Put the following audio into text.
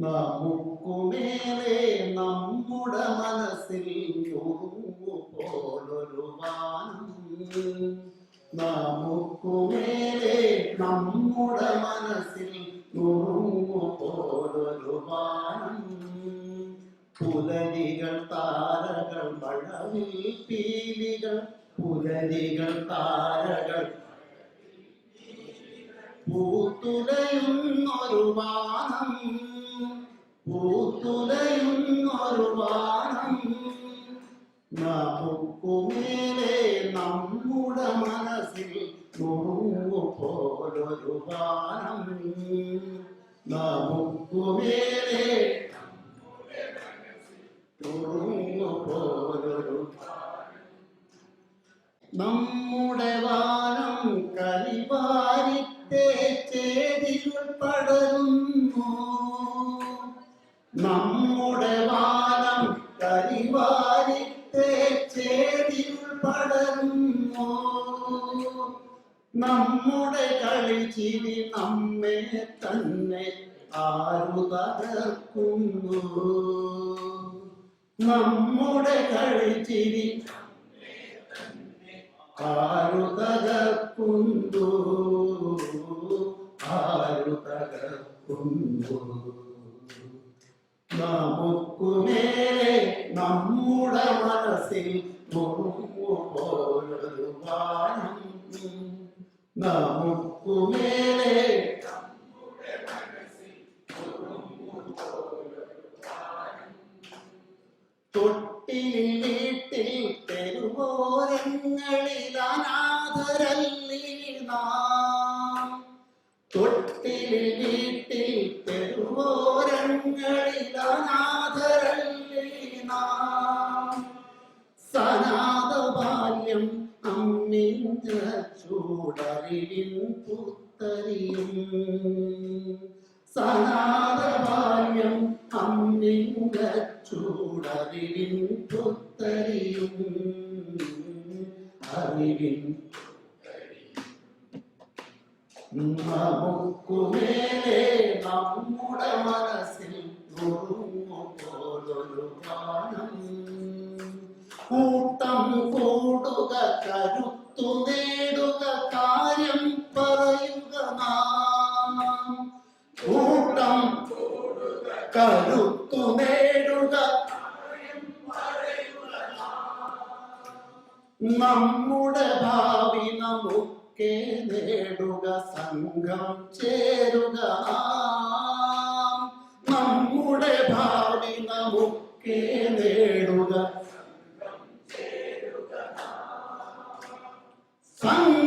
നമുക്കുമേലെ നമ്മുടെ മനസ്സിൽ പോലൊരു വാനം നമുക്കുമേലെ നമ്മുടെ മനസ്സിൽ പോലൊരു പുലരികൾ താരകൾ മഴവിൽ പീലികൾ പുലരികൾ താരകൾ. പൂത്തുലയുന്നൊരു വാനം പൂത്തുലയുന്നൊരു വാനം നമുക്കുമേലെ നമ്മുടെ മനസ്സിൽ പോലൊരു വാനം നമുക്കുമേലെ നമ്മുടെ വാനം കരിവാരിത്തെ നമ്മുടെ വാനം കരിവാരിത്തെ ചേരികൾ പടരുന്നു നമ്മുടെ കളി ചിരി നമ്മെ തന്നെ ആരു നമ്മുടെ കളിച്ചിരി ആരു തകർക്കുന്നു ആരു തകർക്കുന്നു നമുക്കുമേലെ നമ്മുടെ മനസ്സിൽ നമുക്കുമേലെ തൊട്ടിൽ വീട്ടിൽ തെരുവോരങ്ങളിൽ അനാഥരല്ലി നാം തൊട്ടിൽ വീട്ടിൽ തെരുവോരങ്ങളിൽ ബാല്യം അമ്മിഞ്ഞ ചൂടറിവിൻ പുത്തരിയും സനാത ബാല്യം അമ്മിഞ്ഞ ചൂടറിവിൻ പുത്തരിയും അറിവിൻ നമുക്കുമേലെ നമ്മുടെ മനസ്സിൽ നുറുങ്ങു പോലൊരു ഗാനം കൂട്ടം കൂടുക കരുത്തു നേടുക കാര്യം പറയുക നാം കൂട്ടം കരുത്തു നേടുക നമ്മുടെ ഭാവി നമുക്കെ നേടുക സംഘം ചേരുക. നമ്മുടെ ഭാവി നമുക്കെ നേടുക São